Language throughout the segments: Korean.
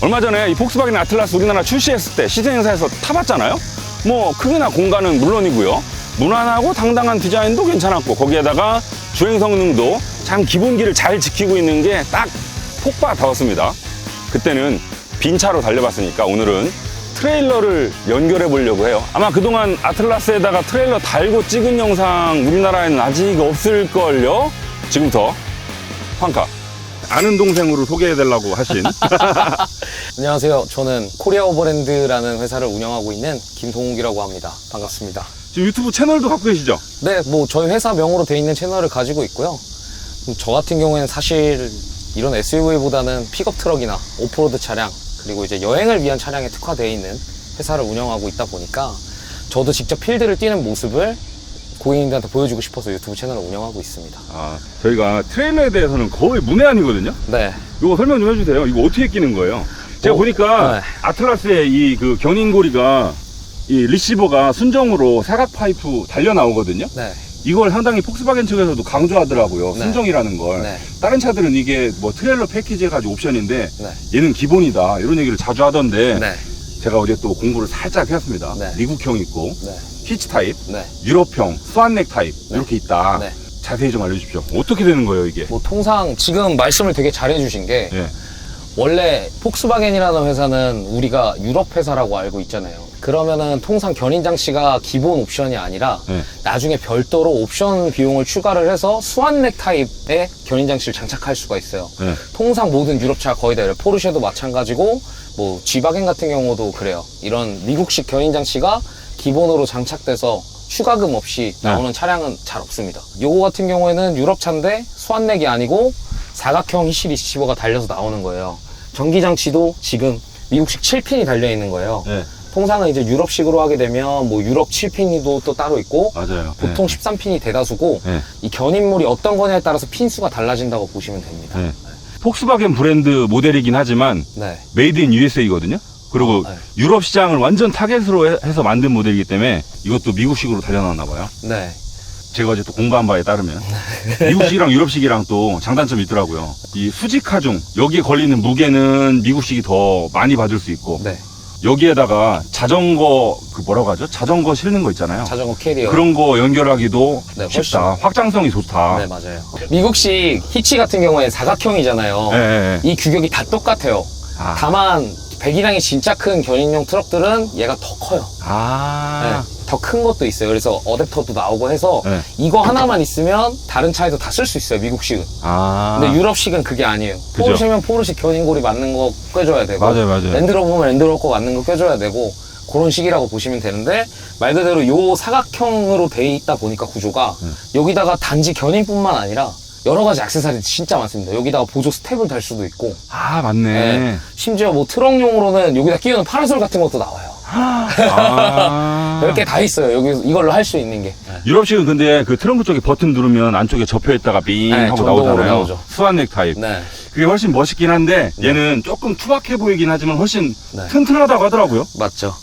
얼마 전에 이 폭스바겐 아틀라스 우리나라 출시했을 때 시승 행사에서 타봤잖아요. 뭐 크기나 공간은 물론이고요. 무난하고 당당한 디자인도 괜찮았고 거기에다가 주행 성능도 참 기본기를 잘 지키고 있는 게 딱 폭바다웠습니다. 그때는 빈 차로 달려봤으니까 오늘은 트레일러를 연결해 보려고 해요. 아마 그동안 아틀라스에다가 트레일러 달고 찍은 영상 우리나라에는 아직 없을걸요? 지금부터 황카. 아는 동생으로 소개해달라고 하신 안녕하세요. 저는 코리아 오버랜드라는 회사를 운영하고 있는 김동욱이라고 합니다. 반갑습니다. 지금 유튜브 채널도 갖고 계시죠? 네, 뭐 저희 회사 명으로 돼 있는 채널을 가지고 있고요. 음, 저 같은 경우에는 사실 이런 SUV보다는 픽업 트럭이나 오프로드 차량 그리고 이제 여행을 위한 차량에 특화되어 있는 회사를 운영하고 있다 보니까 저도 직접 필드를 뛰는 모습을 고객님들한테 보여주고 싶어서 유튜브 채널을 운영하고 있습니다. 아, 저희가 트레일러에 대해서는 거의 문외한이거든요? 네, 이거 설명 좀 해주세요. 이거 어떻게 끼는 거예요? 제가 어, 보니까 네. 아틀라스의 이 그 견인고리가 이 리시버가 순정으로 사각 파이프 달려 나오거든요. 네, 이걸 상당히 폭스바겐 측에서도 강조하더라고요. 네. 순정이라는 걸. 네. 다른 차들은 이게 뭐 트레일러 패키지 해가지고 옵션인데 네, 얘는 기본이다. 이런 얘기를 자주 하던데 네, 제가 어제 또 공부를 살짝 했습니다. 네. 미국형 있고 네, 피치 타입, 네. 유럽형, 스완넥 타입 네. 이렇게 있다. 네. 자세히 좀 알려주십시오. 어떻게 되는 거예요 이게? 뭐 통상 지금 말씀을 되게 잘해주신 게 예. 원래 폭스바겐이라는 회사는 우리가 유럽 회사라고 알고 있잖아요. 그러면은 통상 견인 장치가 기본 옵션이 아니라 네. 나중에 별도로 옵션 비용을 추가를 해서 수완넥 타입의 견인 장치를 장착할 수가 있어요. 네. 통상 모든 유럽차 거의 다 이래요. 포르쉐도 마찬가지고 뭐 G바겐 같은 경우도 그래요. 이런 미국식 견인 장치가 기본으로 장착돼서 추가금 없이 나오는 차량은 잘 없습니다. 요거 같은 경우에는 유럽차인데 수완넥이 아니고 사각형 히시 리시버가 달려서 나오는 거예요. 전기 장치도 지금 미국식 7핀이 달려 있는 거예요. 네. 통상은 이제 유럽식으로 하게 되면 뭐 유럽 7핀도 또 따로 있고 맞아요. 보통 13핀이 대다수고 네. 이 견인물이 어떤 거냐에 따라서 핀 수가 달라진다고 보시면 됩니다. 네. 폭스바겐 브랜드 모델이긴 하지만 네. 메이드 인 USA거든요. 그리고 어, 네. 유럽 시장을 완전 타겟으로 해- 해서 만든 모델이기 때문에 이것도 미국식으로 달려나왔나 봐요. 네. 제가 어제 또 공부한 바에 따르면 미국식이랑 유럽식이랑 또 장단점이 있더라고요. 이 수직 하중 여기에 걸리는 무게는 미국식이 더 많이 받을 수 있고 네. 여기에다가 자전거 그 뭐라고 하죠? 자전거 실는 거 있잖아요. 자전거 캐리어. 그런 거 연결하기도 네, 훨씬. 쉽다. 확장성이 좋다. 네, 맞아요. 미국식 히치 같은 경우에 사각형이잖아요. 예, 예, 예. 이 규격이 다 똑같아요. 아. 다만 배기량이 진짜 큰 견인용 트럭들은 얘가 더 커요. 아. 더 큰 것도 있어요. 그래서 어댑터도 나오고 해서 네. 이거 하나만 있으면 다른 차에도 다 쓸 수 있어요. 미국식은. 아. 근데 유럽식은 그게 아니에요. 그죠. 포르쉐면 포르쉐 견인고리 맞는 거 껴줘야 되고 맞아요, 맞아요. 랜드로버면 랜드로버 맞는 거 껴줘야 되고 그런 식이라고 보시면 되는데 말 그대로 요 사각형으로 돼 있다 보니까 구조가 네. 여기다가 단지 견인뿐만 아니라 여러 가지 액세서리 진짜 많습니다. 여기다가 보조 스텝을 달 수도 있고 아, 맞네. 네. 심지어 뭐 트럭용으로는 여기다 끼우는 파라솔 같은 것도 나와요. 아. 별게 다 있어요. 여기 이걸로 할 수 있는 게. 유럽식은 근데 그 트렁크 쪽에 버튼 누르면 안쪽에 접혀 있다가 빙 네, 하고 전동으로 나오잖아요. 나오죠. 수완넥 타입. 네. 그게 훨씬 멋있긴 한데 얘는 조금 투박해 보이긴 하지만 훨씬 네. 튼튼하다고 하더라고요. 맞죠.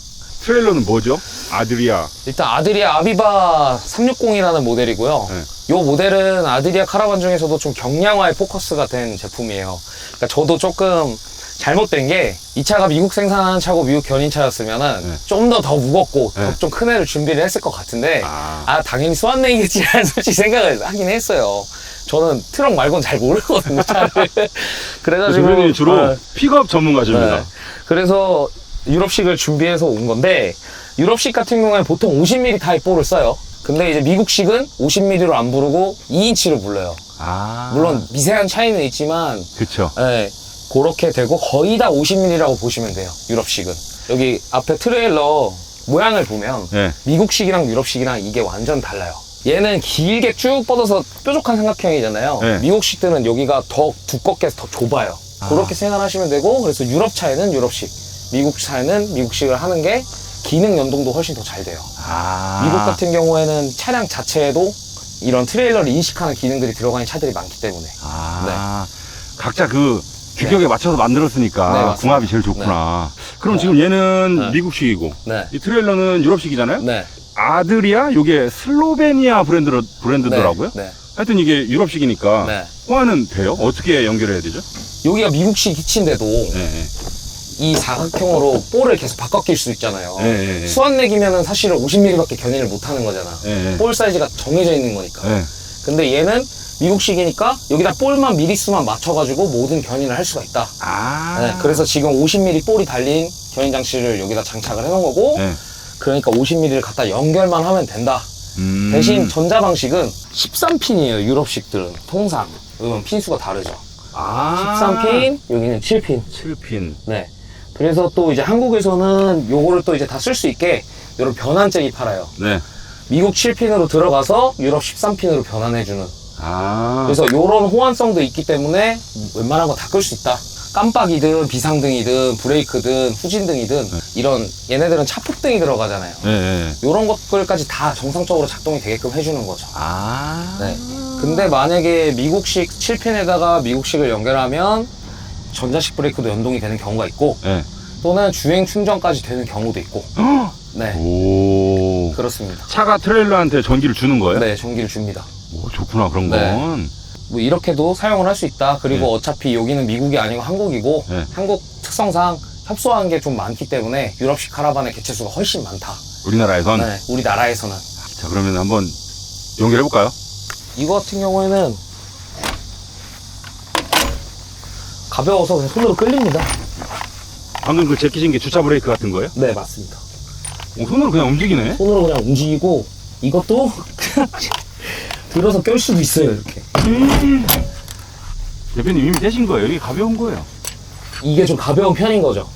트레일러는 뭐죠? 아드리아. 일단 아드리아 아비바 360이라는 모델이고요. 네. 이 모델은 아드리아 카라반 중에서도 좀 경량화에 포커스가 된 제품이에요. 그러니까 저도 조금 잘못된 게 이 차가 미국 생산하는 차고 미국 견인차였으면은 네. 좀 더 더 무겁고 네. 좀 큰 애를 준비를 했을 것 같은데 아. 아, 당연히 수완내기겠지라는 솔직히 생각을 하긴 했어요. 저는 트럭 말고는 잘 모르거든요 차를. 그래가지고 대표님이 주로 어, 픽업 전문가십니다. 네. 그래서 유럽식을 준비해서 온 건데 유럽식 같은 경우에 보통 50mm 타입 볼을 써요. 근데 이제 미국식은 50mm로 안 부르고 2인치로 불러요. 아. 물론 미세한 차이는 있지만 그쵸. 예, 그렇게 되고 거의 다 50mm라고 보시면 돼요. 유럽식은. 여기 앞에 트레일러 모양을 보면 네. 미국식이랑 유럽식이랑 이게 완전 달라요. 얘는 길게 쭉 뻗어서 뾰족한 삼각형이잖아요. 네. 미국식들은 여기가 더 두껍게 해서 더 좁아요. 아. 그렇게 생각하시면 되고 그래서 유럽 차에는 유럽식, 미국 차에는 미국식을 하는 게 기능 연동도 훨씬 더 잘 돼요. 아. 미국 같은 경우에는 차량 자체에도 이런 트레일러를 인식하는 기능들이 들어가 있는 차들이 많기 때문에 아. 각자 그 규격에 맞춰서 만들었으니까 네, 맞습니다. 궁합이 제일 좋구나. 그럼 지금 얘는 네. 미국식이고 네. 이 트레일러는 유럽식이잖아요. 네. 아드리아 요게 슬로베니아 브랜드 브랜드더라고요. 네. 하여튼 이게 유럽식이니까 네. 호환은 돼요? 어떻게 연결해야 되죠? 여기가 미국식 히치인데도 네, 네. 이 사각형으로 볼을 계속 바꿔 낄 수 있잖아요. 예, 예, 예. 수완 내기면은 사실은 50mm밖에 견인을 못 하는 거잖아. 예, 예. 볼 사이즈가 정해져 있는 거니까. 예. 근데 얘는 미국식이니까 여기다 볼만 미리수만 맞춰가지고 모든 견인을 할 수가 있다. 아. 네, 그래서 지금 50mm 볼이 달린 견인 장치를 여기다 장착을 해놓은 거고, 예. 그러니까 50mm를 갖다 연결만 하면 된다. 음. 대신 전자 방식은 13핀이에요. 유럽식들은 통상. 이건 핀수가 다르죠. 아. 13핀, 여기는 7핀. 7핀. 네. 그래서 또 이제 한국에서는 요거를 또 이제 다 쓸 수 있게 이런 변환잭이 팔아요. 네. 미국 7핀으로 들어가서 유럽 13핀으로 변환해주는. 아. 그래서 요런 호환성도 있기 때문에 웬만한 거 다 끌 수 있다. 깜빡이든 비상등이든 브레이크든 후진등이든 이런 얘네들은 차폭등이 들어가잖아요. 예, 예. 요런 것들까지 다 정상적으로 작동이 되게끔 해주는 거죠. 아. 네. 근데 만약에 미국식 7핀에다가 미국식을 연결하면 전자식 브레이크도 연동이 되는 경우가 있고 예. 또는 주행 충전까지 되는 경우도 있고 네 오. 그렇습니다 차가 트레일러한테 전기를 주는 거예요? 네 전기를 줍니다 오, 좋구나, 그런 네. 건. 뭐 이렇게도 사용을 할 수 있다 그리고 네. 어차피 여기는 미국이 아니고 한국이고 네. 한국 특성상 협소한 게 좀 많기 때문에 유럽식 카라반의 개체수가 훨씬 많다 우리나라에선. 네 우리나라에서는 자, 그러면 한번 연결해 볼까요? 이거 같은 경우에는 가벼워서 그냥 손으로 끌립니다 방금 그 제끼신 게 주차 브레이크 같은 거예요? 네 맞습니다 오, 손으로 그냥 움직이네? 손으로 그냥 움직이고 이것도 들어서 껴 수도 있어요 이렇게 대표님 이미 되신 거예요. 이게 가벼운 거예요. 이게 좀 가벼운 편인 거죠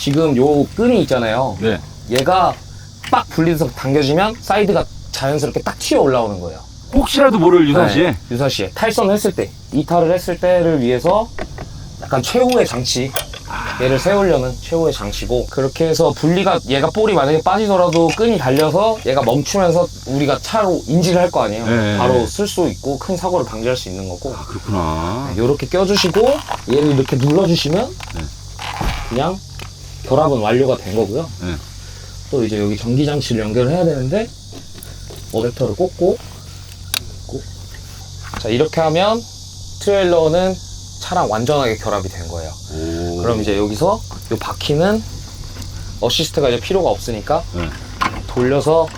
지금 요 끈이 있잖아요 네. 얘가 빡 분리돼서 당겨지면 사이드가 자연스럽게 딱 튀어 올라오는 거예요 혹시라도 모를 유사시에. 네, 유사시에 탈선을 했을 때 이탈을 했을 때를 위해서 약간 최후의 장치 얘를 세우려는 최후의 장치고 그렇게 해서 분리가 얘가 볼이 만약에 빠지더라도 끈이 달려서 얘가 멈추면서 우리가 차로 인지를 할 거 아니에요 네. 바로 쓸 수 있고 큰 사고를 방지할 수 있는 거고 아, 그렇구나. 이렇게 껴주시고 얘를 이렇게 눌러주시면 네. 그냥 결합은 완료가 된 거고요 네. 또 이제 여기 전기 장치를 연결해야 되는데 어댑터를 꽂고 꽂고. 자 이렇게 하면 트레일러는 차랑 완전하게 결합이 된 거예요 오. 그럼 이제 여기서 이 바퀴는 어시스트가 이제 필요가 없으니까 네. 돌려서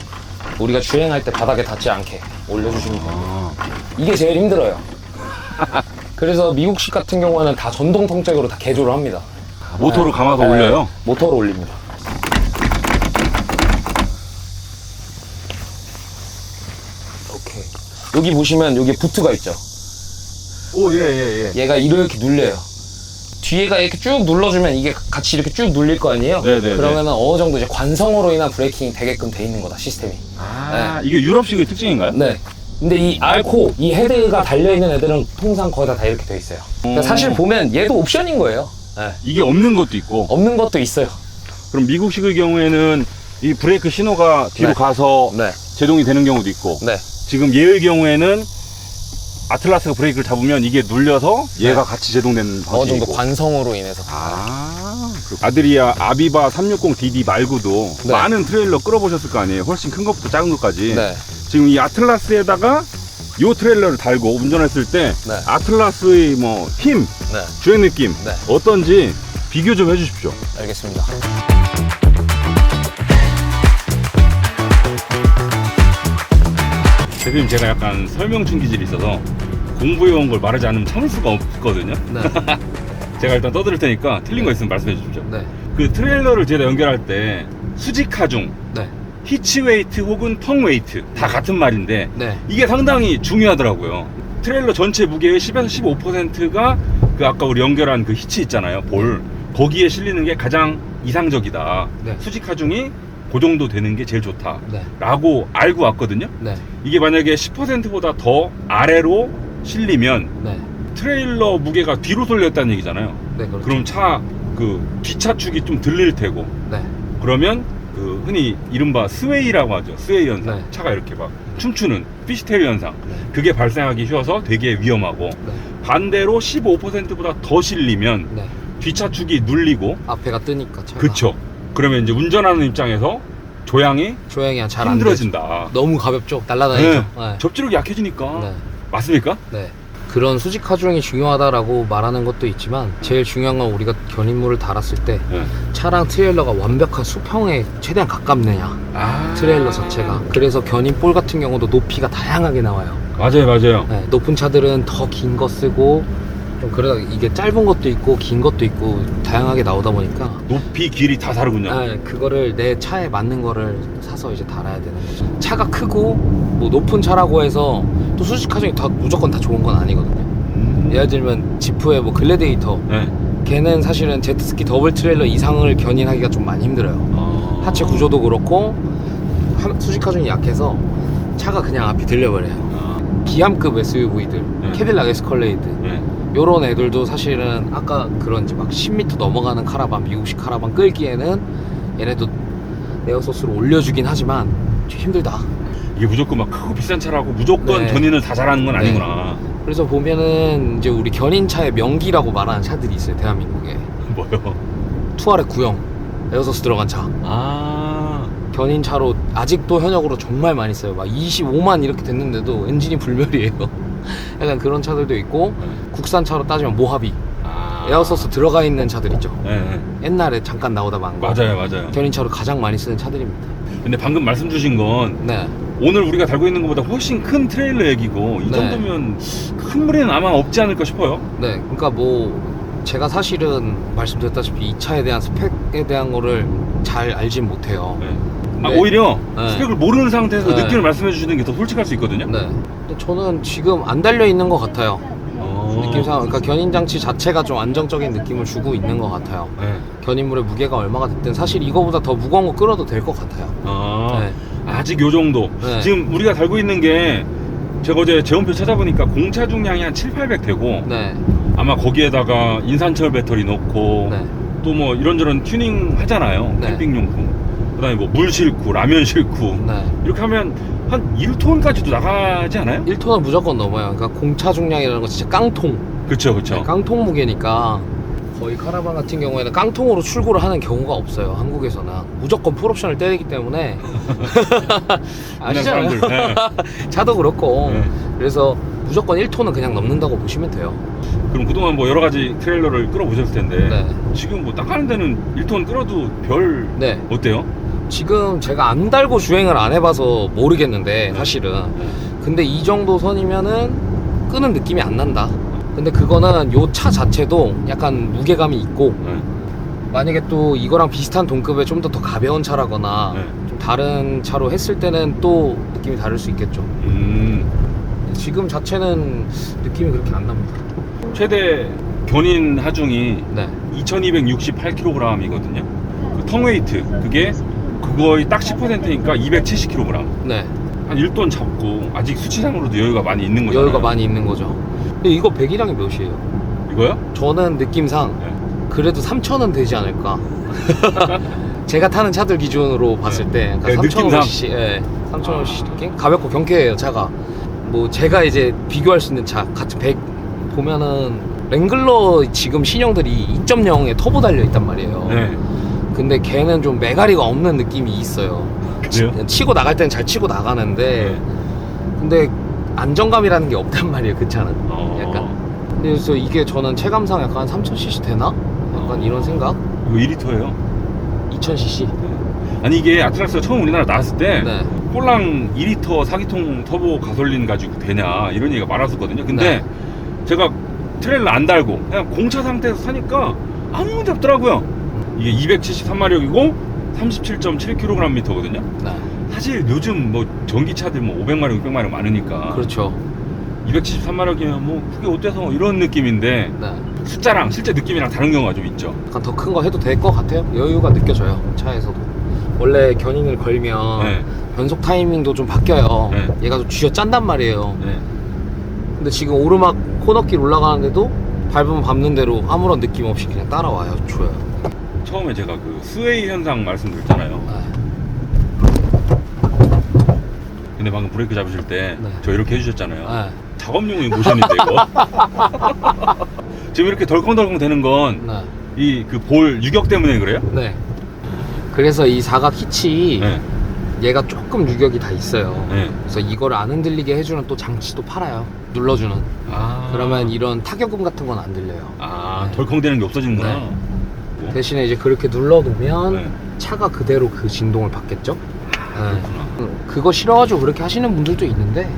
우리가 주행할 때 바닥에 닿지 않게 올려주시면 아, 이게 제일 힘들어요. 그래서 미국식 같은 경우에는 다 전동 통째로 다 개조를 합니다. 모터를 감아서 네, 올려요? 모터로 올립니다. 오케이. 여기 보시면 여기 부트가 있죠? 오, 예, 예, 예. 얘가 이렇게 눌려요. 뒤에가 이렇게 쭉 눌러주면 이게 같이 이렇게 쭉 눌릴 거 아니에요? 네네네. 그러면은 어느 정도 이제 관성으로 인한 브레이킹이 되게끔 돼 있는 거다, 시스템이. 아, 이게 유럽식의 특징인가요? 네. 근데 이 알코, 이 헤드가 달려 있는 애들은 통상 거의 다, 다 이렇게 돼 있어요. 그러니까 음. 사실 보면 얘도 옵션인 거예요. 네. 이게 없는 것도 있고. 없는 것도 있어요. 그럼 미국식의 경우에는 이 브레이크 신호가 뒤로 네. 가서 네. 제동이 되는 경우도 있고. 네. 지금 얘의 경우에는 아틀라스가 브레이크를 잡으면 이게 눌려서 얘가 네. 같이 제동되는 방식이고. 어느 정도 관성으로 인해서. 아, 그렇구나. 아드리아 아비바 360DD 말고도 네. 많은 트레일러 끌어보셨을 거 아니에요. 훨씬 큰 것부터 작은 것까지. 네. 지금 이 아틀라스에다가 요 트레일러를 달고 운전했을 때 네. 아틀라스의 뭐 힘, 네. 주행 느낌 네. 어떤지 비교 좀 해주십시오. 알겠습니다. 대표님 제가 약간 설명충 기질이 있어서 공부해온 걸 말하지 않으면 참을 수가 없거든요. 네. 제가 일단 떠들을 테니까 틀린 거 있으면 말씀해 주십시오. 네. 그 트레일러를 제가 연결할 때 수직 하중, 네. 히치 웨이트 혹은 텅 웨이트 다 같은 말인데 네. 이게 상당히 중요하더라고요. 트레일러 전체 무게의 10에서 15%가 그 아까 우리 연결한 그 히치 있잖아요. 볼. 거기에 실리는 게 가장 이상적이다. 네. 수직 하중이 그 정도 되는 게 제일 좋다. 네. 라고 알고 왔거든요. 네. 이게 만약에 10%보다 더 아래로 실리면 네. 트레일러 무게가 뒤로 쏠렸다는 얘기잖아요. 네. 그렇죠. 그럼 차그 뒷차축이 좀 들릴 테고 네. 그러면 그 흔히 이른바 스웨이라고 하죠. 스웨이 현상. 네. 차가 이렇게 막 춤추는 피시테일 현상. 네. 그게 발생하기 쉬워서 되게 위험하고 네. 반대로 15%보다 더 실리면 네. 뒷차축이 눌리고 앞에가 뜨니까 차가. 그쵸. 그러면 이제 운전하는 입장에서 조향이 조행이 잘 안 되죠. 힘들어진다. 너무 가볍죠. 날라다니죠. 네. 접지력이 약해지니까 네. 맞습니까? 네. 그런 수직 하중이 중요하다라고 말하는 것도 있지만 제일 중요한 건 우리가 견인물을 달았을 때 네. 차랑 트레일러가 완벽한 수평에 최대한 가깝느냐 아. 트레일러 자체가 그래서 견인 볼 같은 경우도 높이가 다양하게 나와요 맞아요, 맞아요. 네, 높은 차들은 더 긴 거 쓰고 좀 그러다 이게 짧은 것도 있고 긴 것도 있고 다양하게 나오다 보니까 높이, 길이 다 다르군요. 네, 그거를 내 차에 맞는 거를 사서 이제 달아야 되는 거죠. 차가 크고 뭐 높은 차라고 해서 또 수직 하중이 다 무조건 다 좋은 건 아니거든요. 음. 예를 들면 지프의 뭐 글래데이터 네. 걔는 사실은 제트스키 더블 트레일러 이상을 견인하기가 좀 많이 힘들어요. 아. 하체 구조도 그렇고 하- 수직 하중이 약해서 차가 그냥 앞이 들려버려요. 아. 기암급 SUV들, 네. 캐딜락 에스컬레이드 네. 요런 애들도 사실은 아까 그런지 막 10m 넘어가는 카라반 미국식 카라반 끌기에는 얘네도 에어소스를 올려주긴 하지만 좀 힘들다 이게 무조건 막 크고 비싼 차라고 무조건 네. 견인을 다 잘하는 건 네. 아니구나. 그래서 보면은 이제 우리 견인차의 명기라고 말하는 차들이 있어요 대한민국에 뭐요? 투아렉 구형 에어소스 들어간 차 아. 견인차로 아직도 현역으로 정말 많이 써요 막 25만 이렇게 됐는데도 엔진이 불멸이에요 약간 그런 차들도 있고 네. 국산 차로 따지면 모하비 아. 에어소스 들어가 있는 차들 있죠 네, 네. 옛날에 잠깐 나오다 만 거. 맞아요, 맞아요. 견인차로 가장 많이 쓰는 차들입니다. 근데 방금 말씀 주신 건 네. 오늘 우리가 달고 있는 것보다 훨씬 큰 트레일러 얘기고 이 네. 정도면 큰 무리는 아마 없지 않을까 싶어요. 네. 그러니까 뭐 제가 사실은 말씀드렸다시피 이 차에 대한 스펙에 대한 거를 잘 알진 못해요. 네. 아, 네. 오히려 네. 스펙을 모르는 상태에서 네. 느낌을 말씀해 주시는 게 더 솔직할 수 있거든요. 네. 근데 저는 지금 안 달려 있는 것 같아요. 어. 느낌상 그러니까 견인 장치 자체가 좀 안정적인 느낌을 주고 있는 것 같아요. 네. 견인물의 무게가 얼마가 됐든 사실 이거보다 더 무거운 거 끌어도 될 것 같아요. 아, 네. 아직 요 정도. 네. 지금 우리가 달고 있는 게 제가 어제 제원표 찾아보니까 공차 중량이 한 7, 800 되고 네. 아마 거기에다가 인산철 배터리 넣고 네. 또 뭐 이런저런 튜닝 하잖아요. 네. 캠핑용품. 그다음에 뭐 물 싣고 라면 싣고 네. 이렇게 하면 한 1톤까지도 나가지 않아요? 1톤은 무조건 넘어요. 그러니까 공차 중량이라는 건 진짜 깡통. 그렇죠, 그렇죠. 네, 깡통 무게니까 거의 카라반 같은 경우에는 깡통으로 출고를 하는 경우가 없어요 한국에서는 무조건 풀옵션을 때리기 때문에 아시잖아요 사람들. 네. 차도 그렇고 네. 그래서 무조건 1톤은 그냥 넘는다고 보시면 돼요 그럼 그동안 뭐 여러 가지 트레일러를 끌어보셨을 텐데 네. 지금 뭐딱 하는 데는 1톤 끌어도 별 네 어때요? 지금 제가 안 달고 주행을 안 해봐서 모르겠는데 사실은 근데 이 정도 선이면은 끄는 느낌이 안 난다 근데 그거는 요 차 자체도 약간 무게감이 있고 네. 만약에 또 이거랑 비슷한 동급의 좀더 더 가벼운 차라거나 네. 좀 다른 차로 했을 때는 또 느낌이 다를 수 있겠죠. 음, 지금 자체는 느낌이 그렇게 안 납니다. 최대 견인 하중이 네. 2268kg이거든요. 그 텅웨이트 그게 그거의 딱 10%니까 270kg. 네. 한 1톤 잡고 아직 수치상으로도 여유가 많이 있는 거잖아요. 여유가 많이 있는 거죠. 근데 이거 배기량이 몇이에요? 이거요? 저는 느낌상 네. 그래도 3,000은 되지 않을까. 제가 타는 차들 기준으로 봤을 때 네, 그러니까 느낌상. 3,000cc, 예, 3,000cc 느낌? 가볍고 경쾌해요 차가. 뭐 제가 이제 비교할 수 있는 차 같은 100 보면은 랭글러 지금 신형들이 2.0에 터보 달려 있단 말이에요. 네. 근데 걔는 좀 메가리가 없는 느낌이 있어요. 그래요? 치고 나갈 때는 잘 치고 나가는데 네. 근데 안정감이라는 게 없단 말이에요 그 차는 어. 약간 그래서 이게 저는 체감상 약간 3000cc 되나? 약간 이런 생각? 이거 2리터예요. 2000cc 아니 이게 아틀라스가 처음 우리나라 나왔을 때 네. 꼴랑 2리터 4기통 터보 가솔린 가지고 되냐 이런 얘기가 많았었거든요. 근데 네. 제가 트레일러 안 달고 그냥 공차 상태에서 사니까 아무 문제 없더라고요. 이게 273마력이고 37.7kgm거든요. 네. 사실 요즘 뭐 전기차들 뭐 500마력, 600마력 많으니까 그렇죠 273마력이면 뭐 그게 어때서 이런 느낌인데 네. 숫자랑 실제 느낌이랑 다른 경우가 좀 있죠. 약간 더 큰 거 해도 될 것 같아요 여유가 느껴져요 차에서도 원래 견인을 걸면 네. 변속 타이밍도 좀 바뀌어요 네. 얘가 좀 쥐어 짠단 말이에요 네. 근데 지금 오르막 코너길 올라가는데도 밟으면 밟는 대로 아무런 느낌 없이 그냥 따라와요 좋아요 처음에 제가 그 스웨이 현상 말씀드렸잖아요. 네. 근데 방금 브레이크 잡으실 때 저 네. 이렇게 해주셨잖아요. 네. 작업용의 모션인데 이거. 지금 이렇게 덜컹덜컹 되는 건 네. 이 그 볼 유격 때문에 그래요? 네. 그래서 이 사각 히치 네. 얘가 조금 유격이 다 있어요. 네. 그래서 이거를 안 흔들리게 해주는 또 장치도 팔아요. 눌러주는. 아. 그러면 이런 타격음 같은 건 안 들려요. 아, 덜컹대는 게 없어지는구나. 네. 대신에 이제 그렇게 눌러놓으면 네. 차가 그대로 그 진동을 받겠죠. 네. 그렇구나. 그거 싫어가지고 그렇게 하시는 분들도 있는데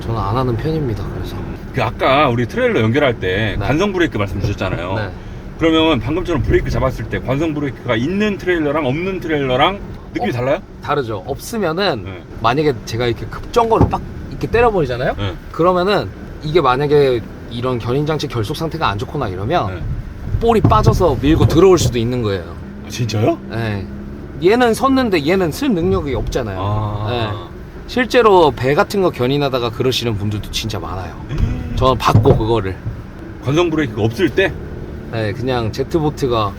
저는 안 하는 편입니다. 그래서 그 아까 우리 트레일러 연결할 때 네. 관성 브레이크 말씀 주셨잖아요. 네. 그러면 방금처럼 브레이크 잡았을 때 관성 브레이크가 있는 트레일러랑 없는 트레일러랑 느낌이 어? 달라요? 다르죠. 없으면은 네. 만약에 제가 이렇게 급정거를 빡 이렇게 때려버리잖아요. 네. 그러면은 이게 만약에 이런 견인장치 결속 상태가 안 좋거나 이러면 네. 볼이 빠져서 밀고 들어올 수도 있는 거예요. 아, 진짜요? 예. 얘는 섰는데 얘는 쓸 능력이 없잖아요. 아. 네. 실제로 배 같은 거 견인하다가 그러시는 분들도 진짜 많아요. 저는 봤고 그거를. 관성 브레이크가 없을 때 네, 그냥 제트보트가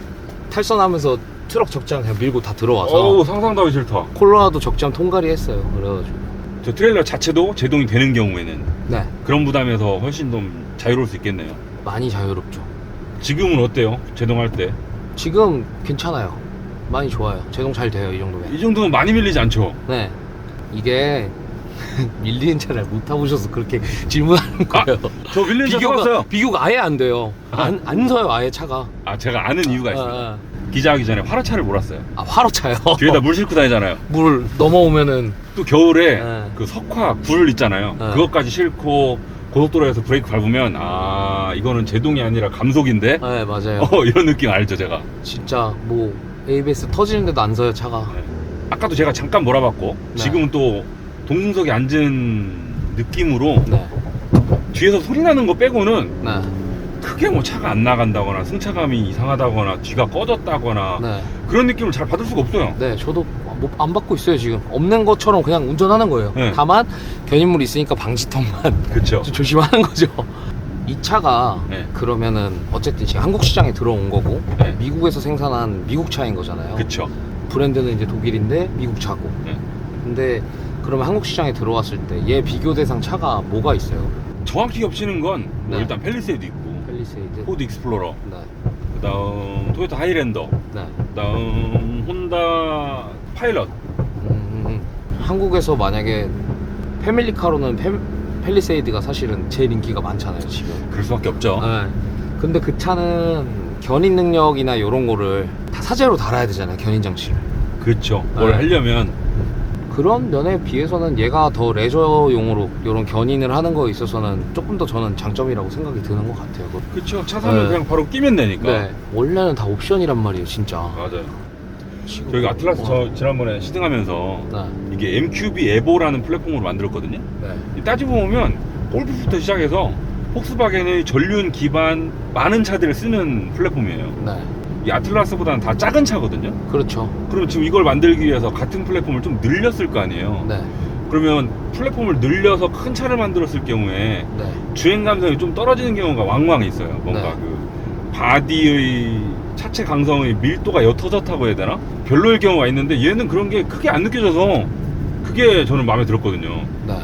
탈선하면서 트럭 적장 그냥 밀고 다 들어와서 어우 상상도 하기 싫다. 콜로라도 적장 통과리 했어요. 그래가지고. 저 트레일러 자체도 제동이 되는 경우에는 네, 그런 부담에서 훨씬 좀 자유로울 수 있겠네요. 많이 자유롭죠. 지금은 어때요? 제동할 때? 지금 괜찮아요. 많이 좋아요. 제동 잘 돼요, 이 정도면. 이 정도면 많이 밀리지 않죠? 네. 이게 밀리는 차를 못 타보셔서 그렇게 질문하는 거예요. 저 밀리는 차 비교가, 타봤어요. 비교가 아예 안 돼요. 안, 안 서요, 아예 차가. 아 제가 아는 이유가 있어요. 아, 기자하기 전에 화로차를 몰았어요. 아, 화로차요. 뒤에다 물 싣고 다니잖아요. 물 넘어오면은 또 겨울에 네. 그 석화 굴 있잖아요. 네. 그것까지 싣고 고속도로에서 브레이크 밟으면 아 이거는 제동이 아니라 감속인데 네 맞아요 어 이런 느낌 알죠 제가. 진짜 뭐 ABS 터지는데도 안 서요 차가 네. 아까도 제가 잠깐 몰아봤고 네. 지금은 또 동승석에 앉은 느낌으로 네, 뒤에서 소리 나는 거 빼고는 네, 크게 뭐 차가 안 나간다거나 승차감이 이상하다거나 뒤가 꺼졌다거나 네, 그런 느낌을 잘 받을 수가 없어요. 네 저도 뭐 안 받고 있어요 지금 없는 것처럼 그냥 운전하는 거예요 네. 다만 견인물이 있으니까 방지턱만 그렇죠. 좀 조심하는 거죠 이 차가 네. 그러면은 어쨌든 지금 한국 시장에 들어온 거고 네. 미국에서 생산한 미국 차인 거잖아요 그렇죠. 브랜드는 이제 독일인데 미국 차고 네. 근데 그러면 한국 시장에 들어왔을 때 얘 비교 대상 차가 뭐가 있어요? 정확히 겹치는 건뭐 네. 일단 펠리세이드 있고 펠리세이드 포드 익스플로러 네, 그다음 토요타 하이랜더 네. 그다음 혼다 파일럿 음, 한국에서 만약에 패밀리카로는 페, 펠리세이드가 사실은 제일 인기가 많잖아요 지금 그럴 수밖에 없죠. 네. 근데 그 차는 견인 능력이나 이런 거를 다 사제로 달아야 되잖아요 견인 장치를 그렇죠. 뭘 네. 하려면 그런 면에 비해서는 얘가 더 레저용으로 이런 견인을 하는 거에 있어서는 조금 더 저는 장점이라고 생각이 드는 것 같아요 그거. 그렇죠. 차 사면 네. 그냥 바로 끼면 되니까. 네 원래는 다 옵션이란 말이에요 진짜 맞아요. 지금 저희가 아틀라스 어, 저 지난번에 시승하면서 네, 이게 MQB 에보라는 플랫폼으로 만들었거든요. 네. 따지고 보면 골프부터 시작해서 폭스바겐의 전륜 기반 많은 차들을 쓰는 플랫폼이에요. 네 이 아틀라스보다는 다 작은 차거든요. 그렇죠 그럼 지금 이걸 만들기 위해서 같은 플랫폼을 좀 늘렸을 거 아니에요. 네 그러면 플랫폼을 늘려서 큰 차를 만들었을 경우에 네. 주행 감성이 좀 떨어지는 경우가 왕왕 있어요. 뭔가 네. 그 바디의 차체 강성의 밀도가 옅어졌다고 해야 되나? 별로일 경우가 있는데 얘는 그런 게 크게 안 느껴져서 그게 저는 마음에 들었거든요. 네.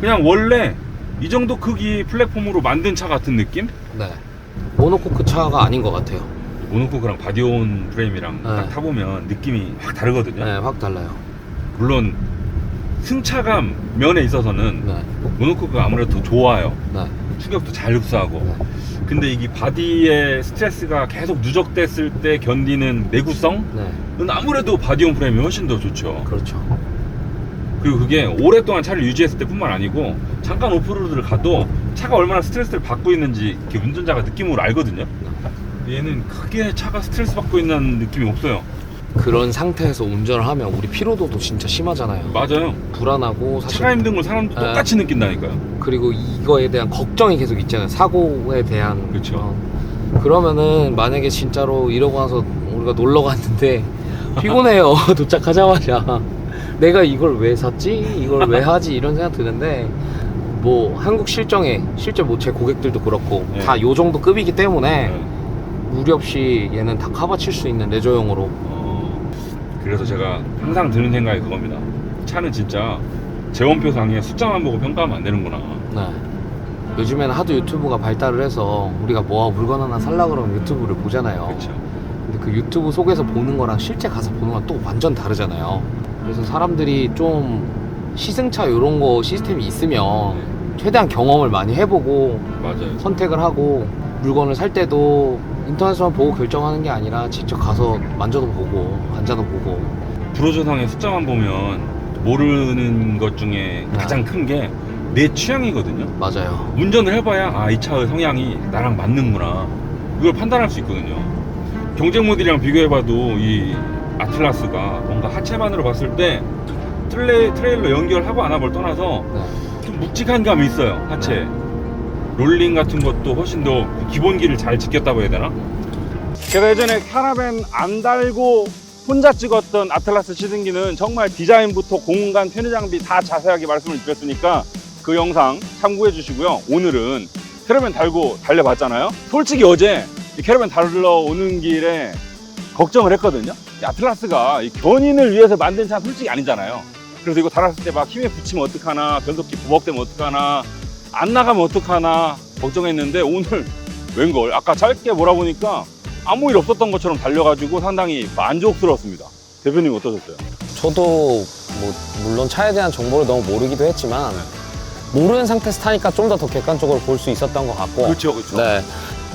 그냥 원래 이 정도 크기 플랫폼으로 만든 차 같은 느낌? 네. 모노코크 차가 아닌 것 같아요. 모노코크랑 바디온 프레임이랑 네. 딱 타보면 느낌이 확 다르거든요. 네, 확 달라요. 물론 승차감 면에 있어서는 네, 모노코크가 아무래도 더 좋아요. 네, 충격도 잘 흡수하고. 네. 근데 이게 바디의 스트레스가 계속 누적됐을 때 견디는 내구성은 네, 아무래도 바디온 프레임이 훨씬 더 좋죠. 그렇죠. 그리고 그게 오랫동안 차를 유지했을 때뿐만 아니고 잠깐 오프로드를 가도 차가 얼마나 스트레스를 받고 있는지 운전자가 느낌으로 알거든요. 얘는 크게 차가 스트레스 받고 있는 느낌이 없어요. 그런 상태에서 운전을 하면 우리 피로도도 진짜 심하잖아요. 맞아요. 불안하고 사실 차가 힘든 걸 사람도 네. 똑같이 느낀다니까요. 그리고 이거에 대한 걱정이 계속 있잖아요. 사고에 대한. 그쵸. 어. 그러면은 만약에 진짜로 이러고 나서 우리가 놀러 갔는데 피곤해요. 도착하자마자 내가 이걸 왜 샀지? 이걸 왜 하지? 이런 생각 드는데 뭐 한국 실정에 실제 뭐 제 고객들도 그렇고 네. 다 요 정도 급이기 때문에 네. 무리 없이 얘는 다 커버 칠 수 있는 레저용으로 어, 그래서 제가 항상 드는 생각이 그겁니다. 차는 진짜 재원표상에 숫자만 보고 평가하면 안 되는구나. 네. 요즘에는 하도 유튜브가 발달을 해서 우리가 뭐 물건 하나 살라 그러면 유튜브를 보잖아요. 그렇죠. 근데 그 유튜브 속에서 보는 거랑 실제 가서 보는 건 또 완전 다르잖아요. 그래서 사람들이 좀 시승차 이런 거 시스템이 있으면 최대한 경험을 많이 해보고 맞아요. 선택을 하고 물건을 살 때도 인터넷으로만 보고 결정하는 게 아니라 직접 가서 만져도 보고 앉아도 보고 불호조상의 숫자만 보면 모르는 것 중에 가장 큰 게 내 취향이거든요. 맞아요. 운전을 해봐야 아 이 차의 성향이 나랑 맞는구나 이걸 판단할 수 있거든요 경쟁 모델이랑 비교해봐도 이 아틀라스가 뭔가 하체만으로 봤을 때 트레, 트레일러 연결하고 안 하고를 떠나서 네. 좀 묵직한 감이 있어요 하체 롤링 같은 것도 훨씬 더 기본기를 잘 지켰다고 해야 되나? 제가 예전에 캐러밴 안 달고 혼자 찍었던 아틀라스 시승기는 정말 디자인부터 공간 편의 장비 다 자세하게 말씀을 드렸으니까 그 영상 참고해 주시고요. 오늘은 캐러밴 달고 달려봤잖아요. 솔직히 어제 이 캐러밴 달러 오는 길에 걱정을 했거든요. 이 아틀라스가 이 견인을 위해서 만든 차는 솔직히 아니잖아요. 그래서 이거 달았을 때 막 힘에 붙이면 어떡하나, 변속기 부벅되면 어떡하나, 안 나가면 어떡하나 걱정했는데 오늘 웬걸 아까 짧게 몰아보니까 아무 일 없었던 것처럼 달려가지고 상당히 만족스러웠습니다. 대표님 어떠셨어요? 저도 뭐 물론 차에 대한 정보를 너무 모르기도 했지만 모르는 상태에서 타니까 좀 더 더 객관적으로 볼 수 있었던 것 같고 그렇죠, 그렇죠. 네.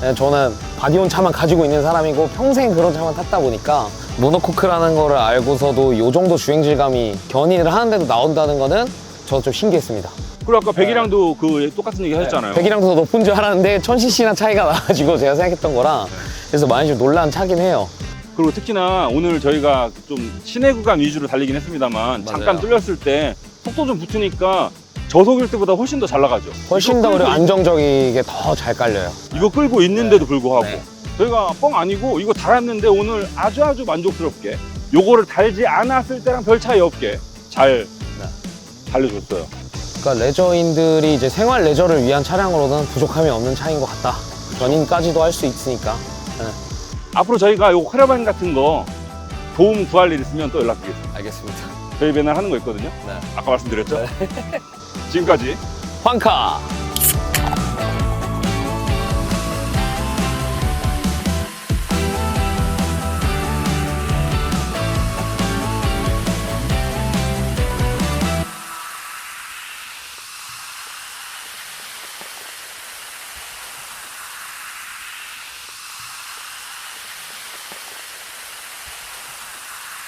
네, 저는 바디온 차만 가지고 있는 사람이고 평생 그런 차만 탔다 보니까 모노코크라는 거를 알고서도 이 정도 주행 질감이 견인을 하는데도 나온다는 거는 저도 좀 신기했습니다. 그리고 아까 백이랑도 그 똑같은 얘기 하셨잖아요. 100이랑 더 높은 줄 알았는데 1000cc나 차이가 나가지고 제가 생각했던 거랑 그래서 많이 좀 놀란 차긴 해요. 그리고 특히나 오늘 저희가 좀 시내 구간 위주로 달리긴 했습니다만 잠깐 뚫렸을 때 속도 좀 붙으니까 저속일 때보다 훨씬 더 잘 나가죠. 훨씬 이거 더 그리고 끌고 안정적이게 더 잘 깔려요. 이거 끌고 있는데도 불구하고 네. 저희가 뻥 아니고 이거 달았는데 오늘 아주 아주 만족스럽게 요거를 달지 않았을 때랑 별 차이 없게 잘 네. 달려줬어요. 그러니까 레저인들이 이제 생활 레저를 위한 차량으로는 부족함이 없는 차인 것 같다. 견인까지도 할 수 있으니까. 앞으로 저희가 요 카라반 같은 거 도움 구할 일 있으면 또 연락드리겠습니다. 알겠습니다. 저희 맨날 하는 거 있거든요. 네. 아까 말씀드렸죠? 지금까지 황카